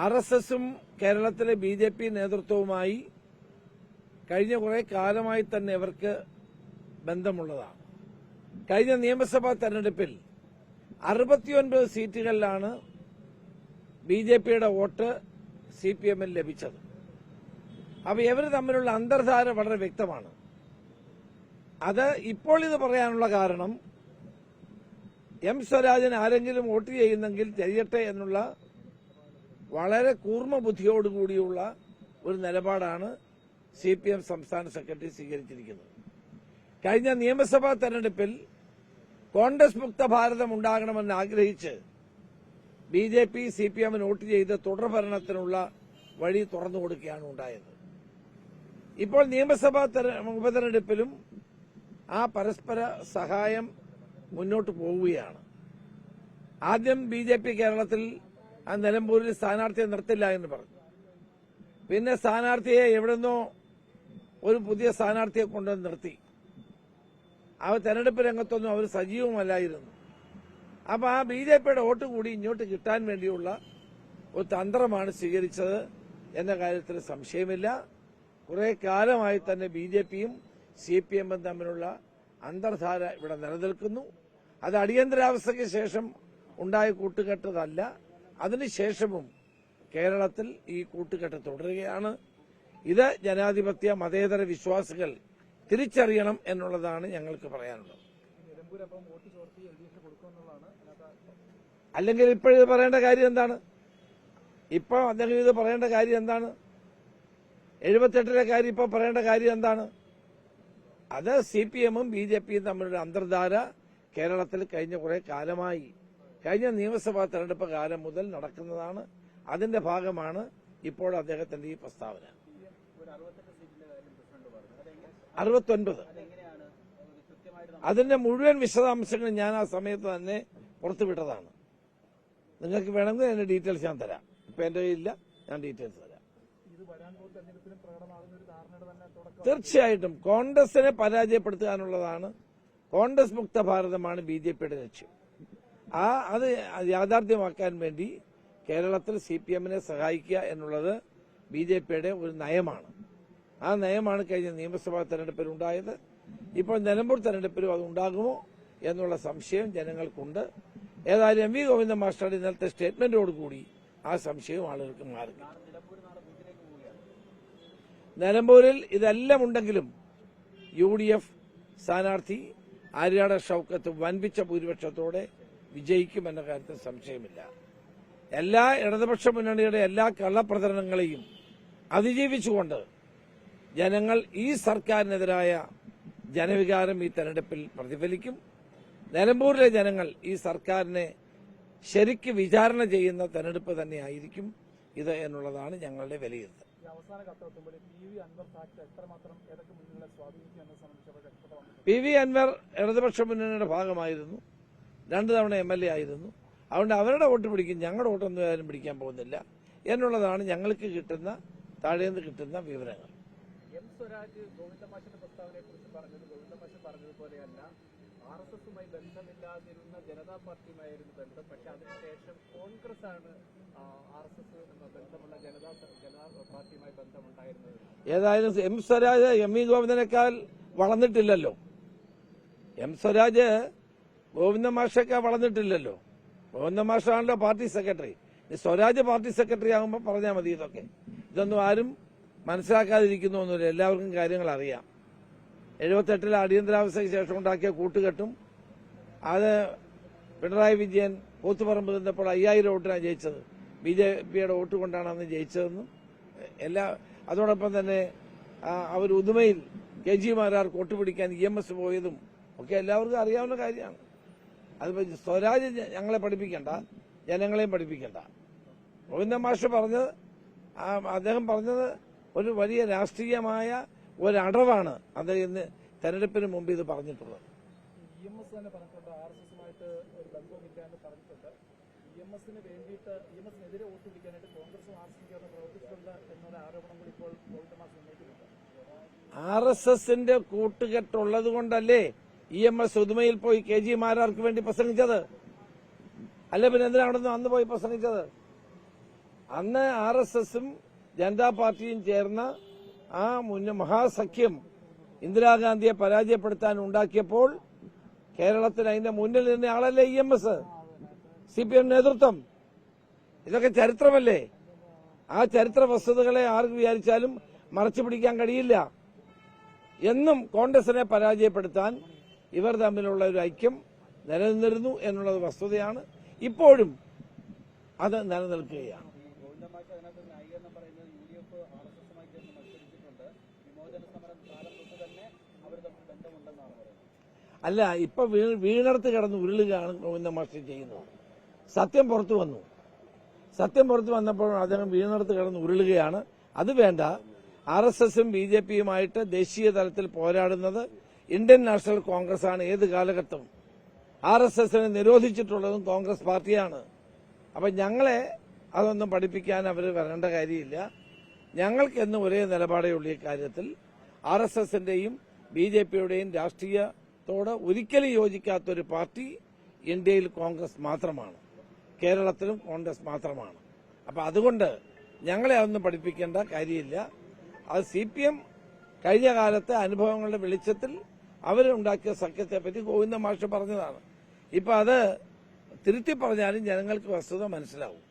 R S എസും കേരളത്തിലെ B J P നേതൃത്വവുമായി കഴിഞ്ഞ കുറെ കാലമായി തന്നെ ഇവർക്ക് ബന്ധമുള്ളതാണ്. കഴിഞ്ഞ നിയമസഭാ തെരഞ്ഞെടുപ്പിൽ അറുപത്തിയൊൻപത് സീറ്റുകളിലാണ് ബി ജെ പിയുടെ വോട്ട് സി പി എമ്മിൽ ലഭിച്ചത്. അപ്പൊ ഇവർ തമ്മിലുള്ള അന്തർധാര വളരെ വ്യക്തമാണ്. അത് ഇപ്പോൾ ഇത് പറയാനുള്ള കാരണം എം സ്വരാജൻ ആരെങ്കിലും വോട്ട് ചെയ്യുന്നെങ്കിൽ ചെയ്യട്ടെ എന്നുള്ള വളരെ കൂർമ്മ ബുദ്ധിയോടുകൂടിയുള്ള ഒരു നിലപാടാണ് സി പി എം സംസ്ഥാന സെക്രട്ടറി സ്വീകരിച്ചിരിക്കുന്നത്. കഴിഞ്ഞ നിയമസഭാ തെരഞ്ഞെടുപ്പിൽ കോൺഗ്രസ് മുക്ത ഭാരതം ഉണ്ടാകണമെന്ന് ആഗ്രഹിച്ച് B J P C P എമ്മിന് വോട്ട് ചെയ്ത് തുടർഭരണത്തിനുള്ള വഴി തുറന്നു കൊടുക്കുകയാണ് ഉണ്ടായത്. ഇപ്പോൾ നിയമസഭാ തെര- ഉപതെരഞ്ഞെടുപ്പിലും ആ പരസ്പര സഹായം മുന്നോട്ട് പോവുകയാണ്. ആദ്യം ബി ജെ പി കേരളത്തിൽ ആ നിലമ്പൂരിൽ സ്ഥാനാർത്ഥിയെ നിർത്തില്ല എന്ന് പറഞ്ഞു. പിന്നെ സ്ഥാനാർത്ഥിയെ എവിടുന്നോ ഒരു പുതിയ സ്ഥാനാർത്ഥിയെ കൊണ്ടുവന്ന് നിർത്തി. ആ തെരഞ്ഞെടുപ്പ് രംഗത്തൊന്നും അവർ സജീവമല്ലായിരുന്നു. അപ്പൊ ആ ബി ജെ പിയുടെ വോട്ട് കൂടി ഇങ്ങോട്ട് കിട്ടാൻ വേണ്ടിയുള്ള ഒരു തന്ത്രമാണ് സ്വീകരിച്ചത് എന്ന കാര്യത്തിൽ സംശയമില്ല. കുറെ കാലമായി തന്നെ ബി ജെ പിയും സി പി എമ്മും തമ്മിലുള്ള അന്തർധാര ഇവിടെ നിലനിൽക്കുന്നു. അത് അടിയന്തരാവസ്ഥയ്ക്ക് ശേഷം ഉണ്ടായ കൂട്ടുകെട്ടതല്ല. അതിനുശേഷവും കേരളത്തിൽ ഈ കൂട്ടുകെട്ട് തുടരുകയാണ്. ഇത് ജനാധിപത്യ മതേതര വിശ്വാസികൾ തിരിച്ചറിയണം എന്നുള്ളതാണ് ഞങ്ങൾക്ക് പറയാനുള്ളത്. അല്ലെങ്കിൽ ഇപ്പോഴിത് പറയേണ്ട കാര്യം എന്താണ്? ഇപ്പൊ അദ്ദേഹം ഇത് പറയേണ്ട കാര്യം എന്താണ്? എഴുപത്തെട്ടിലെ കാര്യം ഇപ്പൊ പറയേണ്ട കാര്യം എന്താണ്? അത് സി പി എമ്മും ബി ജെ പിയും തമ്മിലുള്ള അന്തർധാര കേരളത്തിൽ കഴിഞ്ഞ കുറെ കാലമായി കഴിഞ്ഞ നിയമസഭാ തെരഞ്ഞെടുപ്പ് കാലം മുതൽ നടക്കുന്നതാണ്. അതിന്റെ ഭാഗമാണ് ഇപ്പോൾ അദ്ദേഹത്തിന്റെ ഈ പ്രസ്താവന. അറുപത്തൊൻപത്. അതിന്റെ മുഴുവൻ വിശദാംശങ്ങൾ ഞാൻ ആ സമയത്ത് തന്നെ പുറത്തുവിട്ടതാണ്. നിങ്ങൾക്ക് വേണമെങ്കിൽ അതിന്റെ ഡീറ്റെയിൽസ് ഞാൻ തരാം. ഇപ്പൊ എന്റെ കയ്യിലില്ല ഞാൻ ഡീറ്റെയിൽസ് തരാം. തീർച്ചയായിട്ടും കോൺഗ്രസിനെ പരാജയപ്പെടുത്താനുള്ളതാണ് കോൺഗ്രസ് മുക്ത ഭാരതമാണ് ബി ജെ പിയുടെ ലക്ഷ്യം. ആ അത് യാഥാർത്ഥ്യമാക്കാൻ വേണ്ടി കേരളത്തിൽ സി പി എമ്മിനെ സഹായിക്കുക എന്നുള്ളത് ബി ജെ പിയുടെ ഒരു നയമാണ്. ആ നയമാണ് കഴിഞ്ഞ നിയമസഭാ തെരഞ്ഞെടുപ്പിൽ ഉണ്ടായത്. ഇപ്പോൾ നിലമ്പൂർ തെരഞ്ഞെടുപ്പിലും അത് ഉണ്ടാകുമോ എന്നുള്ള സംശയം ജനങ്ങൾക്കുണ്ട്. ഏതായാലും എം വി ഗോവിന്ദ മാസ്റ്ററുടെ ഇന്നലത്തെ സ്റ്റേറ്റ്മെന്റോടുകൂടി ആ സംശയം ആളുകൾക്ക് മാറി നിലമ്പൂരിൽ ഇതെല്ലാം ഉണ്ടെങ്കിലും യു ഡി എഫ് സ്ഥാനാർത്ഥി ആര്യാട ഷൌക്കത്ത് വൻപിച്ച ഭൂരിപക്ഷത്തോടെ വിജയിക്കുമെന്ന കാര്യത്തിൽ സംശയമില്ല. എല്ലാ ഇടതുപക്ഷ മുന്നണിയുടെ എല്ലാ കള്ളപ്രചരണങ്ങളെയും അതിജീവിച്ചുകൊണ്ട് ജനങ്ങൾ ഈ സർക്കാരിനെതിരായ ജനവികാരം ഈ തെരഞ്ഞെടുപ്പിൽ പ്രതിഫലിക്കും. നിലമ്പൂരിലെ ജനങ്ങൾ ഈ സർക്കാരിനെ ശരിക്ക് വിചാരണ ചെയ്യുന്ന തെരഞ്ഞെടുപ്പ് തന്നെയായിരിക്കും ഇത് എന്നുള്ളതാണ് ഞങ്ങളുടെ വിലയിരുത്തൽ. പി വി അൻവർ ഇടതുപക്ഷ മുന്നണിയുടെ ഭാഗമായിരുന്നു. രണ്ടു തവണ എം എൽ എ ആയിരുന്നു അതുകൊണ്ട് അവരുടെ വോട്ട് പിടിക്കും ഞങ്ങളുടെ വോട്ടൊന്നും ആരും പിടിക്കാൻ പോകുന്നില്ല. എന്നുള്ളതാണ് ഞങ്ങൾക്ക് കിട്ടുന്ന താഴേന്ന് കിട്ടുന്ന വിവരങ്ങൾ. എം സ്വരാജ് ഗോവിന്ദമാഷിന്റെ പ്രസ്താവനയെ കുറിച്ച് പറഞ്ഞത് ഗോവിന്ദമാഷ് പറഞ്ഞതുപോലെയല്ല ആർ എസ് എസുമായി ബന്ധമില്ലാതിരുന്ന ജനതാ പാർട്ടിയുമായിരുന്നു ബന്ധം. പക്ഷെ അതിനുശേഷം കോൺഗ്രസ് ആണ് ആർ എസ് എസ് ബന്ധമുള്ള ജനതാ ജനതാ പാർട്ടിയുമായി ബന്ധമുണ്ടായിരുന്നത്. ഏതായാലും എം സ്വരാജ് എം ഇ ഗോവിന്ദനേക്കാൾ വളർന്നിട്ടില്ലല്ലോ. എം സ്വരാജ് ഗോവിന്ദ മാഷൊക്കെ വളർന്നിട്ടില്ലല്ലോ. Govinda മാഷാണല്ലോ party secretary. Swaraj party secretary ആകുമ്പോൾ പറഞ്ഞാൽ മതി ഇതൊക്കെ. ഇതൊന്നും ആരും മനസ്സിലാക്കാതിരിക്കുന്നു ഒന്നുമില്ല എല്ലാവർക്കും കാര്യങ്ങൾ അറിയാം. എഴുപത്തെട്ടിലെ അടിയന്തരാവസ്ഥയ്ക്ക് ശേഷം ഉണ്ടാക്കിയ കൂട്ടുകെട്ടും അത് പിണറായി വിജയൻ കൂത്തുപറമ്പ് നിന്നപ്പോൾ അയ്യായിരം വോട്ടിനാണ് ജയിച്ചത്. ബി ജെ പിയുടെ വോട്ട് കൊണ്ടാണ് അന്ന് ജയിച്ചതെന്നും എല്ലാ അതോടൊപ്പം തന്നെ അവർ ഉദുമയിൽ കെ ജി പിടിക്കാൻ ഇ എം എസ് പോയതും ഒക്കെ എല്ലാവർക്കും അറിയാവുന്ന കാര്യമാണ്. അതിപ്പോ സ്വരാജ് ഞങ്ങളെ പഠിപ്പിക്കണ്ട ജനങ്ങളെയും പഠിപ്പിക്കണ്ട. ഗോവിന്ദ മാഷ് പറഞ്ഞത് അദ്ദേഹം പറഞ്ഞത് ഒരു വലിയ രാഷ്ട്രീയമായ ഒരടവാണ് അത് ഇന്ന് തെരഞ്ഞെടുപ്പിന് മുമ്പ് ഇത് പറഞ്ഞിട്ടുള്ളത്. ഇ എം എസ് തന്നെ പറഞ്ഞിട്ടുണ്ട് ആർ എസ് എസുമായിട്ട് ഒരു ബന്ധവുമില്ല എന്ന് പറഞ്ഞിട്ടുണ്ട്. ഇ എം എസിന് വേണ്ടിയിട്ട് ഇ എം എസിനെതിരെ വോട്ട് പിടിക്കാനായിട്ട് കോൺഗ്രസും ആർ എസ് എസും ചേർന്ന് പ്രവർത്തിച്ചിട്ടുണ്ട് എന്നൊരു ആരോപണം കൂടി ഇപ്പോൾ ഉന്നയിക്കുന്നുണ്ട്. ആർ എസ് എസിന്റെ കൂട്ടുകെട്ടുള്ളത് കൊണ്ടല്ലേ ഇ എം എസ് ഉദുമയിൽ പോയി കെ ജി മാരാർക്ക് വേണ്ടി പ്രസംഗിച്ചത്? അല്ല പിന്നെ എന്തിനാ അവിടെ നിന്ന് അന്ന് പോയി പ്രസംഗിച്ചത്? അന്ന് ആർ എസ് എസും ജനതാ പാർട്ടിയും ചേർന്ന ആ മുന്ന മഹാസഖ്യം ഇന്ദിരാഗാന്ധിയെ പരാജയപ്പെടുത്താൻ ഉണ്ടാക്കിയപ്പോൾ കേരളത്തിൽ അതിന്റെ മുന്നിൽ നിന്ന ആളല്ലേ E M S? C P M നേതൃത്വം. ഇതൊക്കെ ചരിത്രമല്ലേ? ആ ചരിത്ര വസ്തുതകളെ ആർക്ക് വിചാരിച്ചാലും മറച്ചു പിടിക്കാൻ കഴിയില്ല. എന്നും കോൺഗ്രസിനെ പരാജയപ്പെടുത്താൻ ഇവർ തമ്മിലുള്ള ഒരു ഐക്യം നിലനിന്നിരുന്നു എന്നുള്ളത് വസ്തുതയാണ്. ഇപ്പോഴും അത് നിലനിൽക്കുകയാണ്. അല്ല ഇപ്പൊ വീണർത്ത് കിടന്ന് ഉരുളുകയാണ് ഗോവിന്ദ മാഷ് ചെയ്യുന്നത്. സത്യം പുറത്തു വന്നു. സത്യം പുറത്തു വന്നപ്പോൾ അദ്ദേഹം വീണർത്ത് കിടന്ന് ഉരുളുകയാണ്. അത് വേണ്ട. ആർ എസ് എസും ബി ജെ പിയുമായിട്ട് ദേശീയ തലത്തിൽ പോരാടുന്നത് ഇന്ത്യൻ നാഷണൽ കോൺഗ്രസ് ആണ് ഏത് കാലഘട്ടവും ആർ എസ് എസിനെ നിരോധിച്ചിട്ടുള്ളതും കോൺഗ്രസ് പാർട്ടിയാണ്. അപ്പൊ ഞങ്ങളെ അതൊന്നും പഠിപ്പിക്കാൻ അവർ വരേണ്ട കാര്യമില്ല. ഞങ്ങൾക്ക് എന്ന് ഒരേ നിലപാടേ ഉള്ളൂ ഈ കാര്യത്തിൽ ആർ എസ് എസിന്റെയും ബി ജെ പിയുടെയും രാഷ്ട്രീയത്തോട് ഒരിക്കലും യോജിക്കാത്തൊരു പാർട്ടി ഇന്ത്യയിൽ കോൺഗ്രസ് മാത്രമാണ്. കേരളത്തിലും കോൺഗ്രസ് മാത്രമാണ്. അപ്പൊ അതുകൊണ്ട് ഞങ്ങളെ അതൊന്നും പഠിപ്പിക്കേണ്ട കാര്യമില്ല. അത് സി പി എം കഴിഞ്ഞ കാലത്തെ അനുഭവങ്ങളുടെ വെളിച്ചത്തിൽ അവരുണ്ടാക്കിയ സഖ്യത്തെ പറ്റി ഗോവിന്ദ മാഷ് പറഞ്ഞതാണ്. ഇപ്പൊ അത് തിരുത്തി പറഞ്ഞാലും ജനങ്ങൾക്ക് വസ്തുത മനസ്സിലാവും.